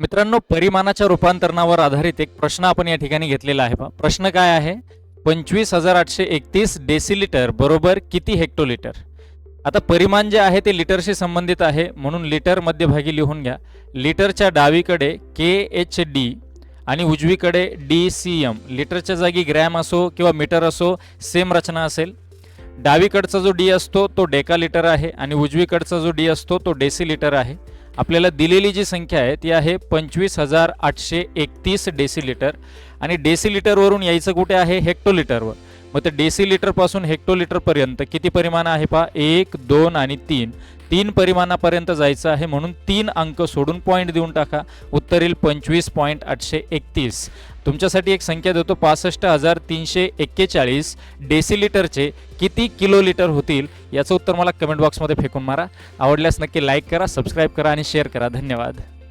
मित्रांनो परिमाणाच्या रूपांतरणावर आधारित एक प्रश्न आपण या ठिकाणी घेतलेला आहे. प्रश्न काय आहे? पंचवीस हजार आठशे एकतीस डेसिलिटर बरोबर किती हेक्टोलिटर? आता परिमाण जे आहे ते लिटरशी संबंधित आहे म्हणून लिटर मध्यभागी लिहून घ्या. लिटरच्या डावीकडे के एच डी आणि उजवीकडे डी सी एम. लिटरच्या जागी ग्रॅम असो किंवा मीटर असो सेम रचना असेल. डावीकडचा जो डी असतो तो डेका लिटर आहे आणि उजवीकडचा जो डी असतो तो डेसी लिटर आहे. आपल्याला दिलेली जी संख्या आहे ती आहे पंचवीस हजार आठशे एकतीस डेसिलिटर आणि डेसिलिटरवरून यायचं कुठे आहे? हेक्टोलिटरवर मग ते डेसी लिटरपासून हेक्टोलिटरपर्यंत किती परिमाण आहे पहा? एक दोन आणि तीन. तीन परिमाणापर्यंत जायचं आहे म्हणून तीन अंक सोडून पॉईंट देऊन टाका. उत्तर येईल पंचवीस पॉईंट आठशे एकतीस. तुमच्यासाठी एक संख्या देतो. पासष्ट हजार तीनशे एक्केचाळीस डेसिलिटरचे किती किलोलिटर होतील? याचं उत्तर मला कमेंट बॉक्समध्ये फेकून मारा. आवडल्यास नक्की लाईक करा सबस्क्राईब करा आणि शेअर करा. धन्यवाद.